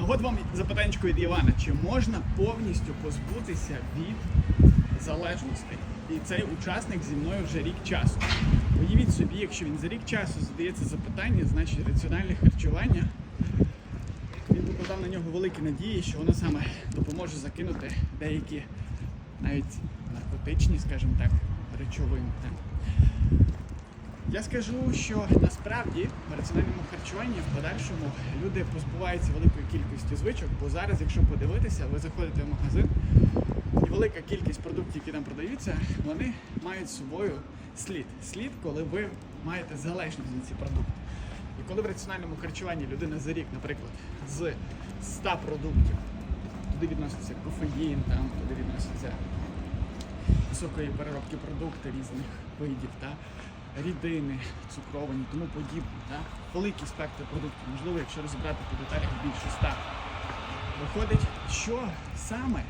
А от вам запитання від Івана: чи можна повністю позбутися від залежностей? І цей учасник зі мною вже рік часу. Уявіть собі, якщо він за рік часу задається запитання, значить раціональне харчування. Він покладав на нього великі надії, що воно саме допоможе закинути деякі навіть наркотичні, скажімо так, речовини. Я скажу, що насправді в раціональному харчуванні в подальшому люди позбуваються великої кількості звичок, бо зараз, якщо подивитися, ви заходите в магазин, і велика кількість продуктів, які там продаються, вони мають з собою слід. Слід, коли ви маєте залежність від ці продукти. І коли в раціональному харчуванні людина за рік, наприклад, з 100 продуктів, туди відноситься кофеїн, там, туди відносяться високої переробки продукти різних видів, та, рідини, цукровані, тому подібне. Та, великий спектр продуктів, можливо, якщо розібрати по деталях більше 100. Виходить, що саме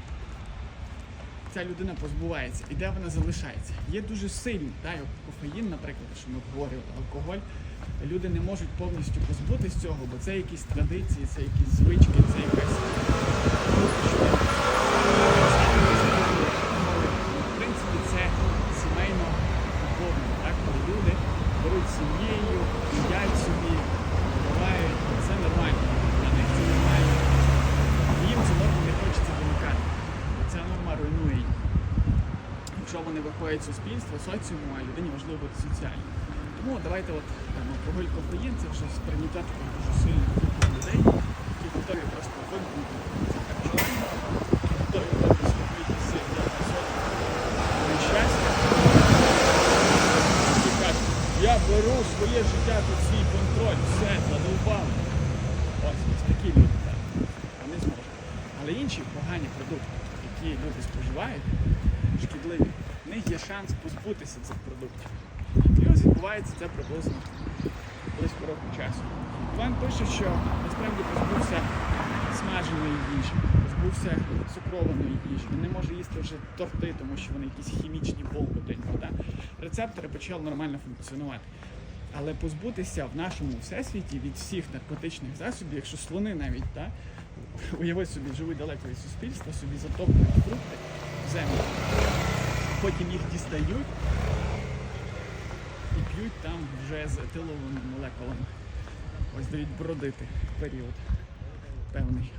ця людина позбувається і де вона залишається. Є дуже сильні, як кофеїн, наприклад, що ми говорили, алкоголь. Люди не можуть повністю позбутися цього, бо це якісь традиції, це якісь звички, це якась. В принципі, це сімейно наповнено, так? Коли люди беруть сім'єю, їдять собі, бувають, це нормально для них, це нормально. Їм цю норму не хочеться вимикати. Ця норма руйнує їх. Якщо вони виходять з суспільства, соціуму, а людині важливо бути соціальним. Тому давайте от алкоголь кофеїн, це вже сприйняття дуже сильних людей, які готові просто вимкнути це харчування, готові бути слухати сил для особи щастя. Які кажуть, беру своє життя під свій контроль, все, задовбали. Ось ось такі люди, так. Вони зможуть. Але інші погані продукти, які люди споживають, шкідливі, в них є шанс позбутися цих продуктів. І ось відбувається це приблизно близько року часу. Іван пише, що насправді позбувся смаженої їжі, позбувся цукрованої їжі. Він не може їсти вже торти, тому що вони якісь хімічні болбути. Рецептори почали нормально функціонувати. Але позбутися в нашому всесвіті від всіх наркотичних засобів, якщо слони навіть, да, уяви собі, живуть далеко від суспільства, собі затоплюють фрукти в землю, потім їх дістають і п'ють там вже з етиловими молекулами. Ось дають бродити період певний.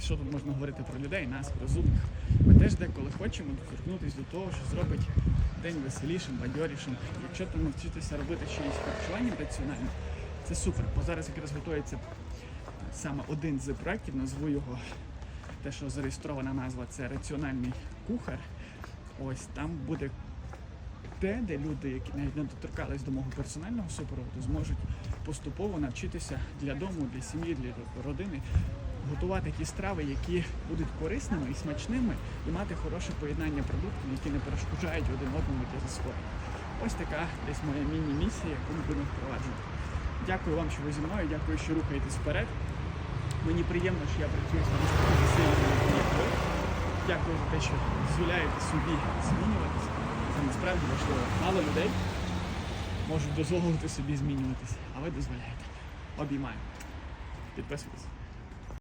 Що тут можна говорити про людей, нас, розумних. Ми теж деколи хочемо доторкнутися до того, що зробить день веселішим, бадьорішим. Якщо ти навчитися робити щось харчуванням раціональним, це супер. Бо зараз якраз готується саме один з проєктів, назву його те, що зареєстрована назва, це раціональний кухар. Ось там буде те, де люди, які навіть не доторкались до мого персонального супроводу, зможуть поступово навчитися для дому, для сім'ї, для родини готувати ті страви, які будуть корисними і смачними, і мати хороше поєднання продуктів, які не перешкоджають один одному для засвоєння. Ось така десь моя міні-місія, яку ми будемо впроваджувати. Дякую вам, що ви зі мною, дякую, що рухаєтесь вперед. Мені приємно, що я працюю з настільки сильними, як ви. Дякую за те, що дозволяєте собі змінюватися. Це насправді важливо. Мало людей можуть дозволити собі змінюватися, а ви дозволяєте. Обіймаю. Підписуйтесь.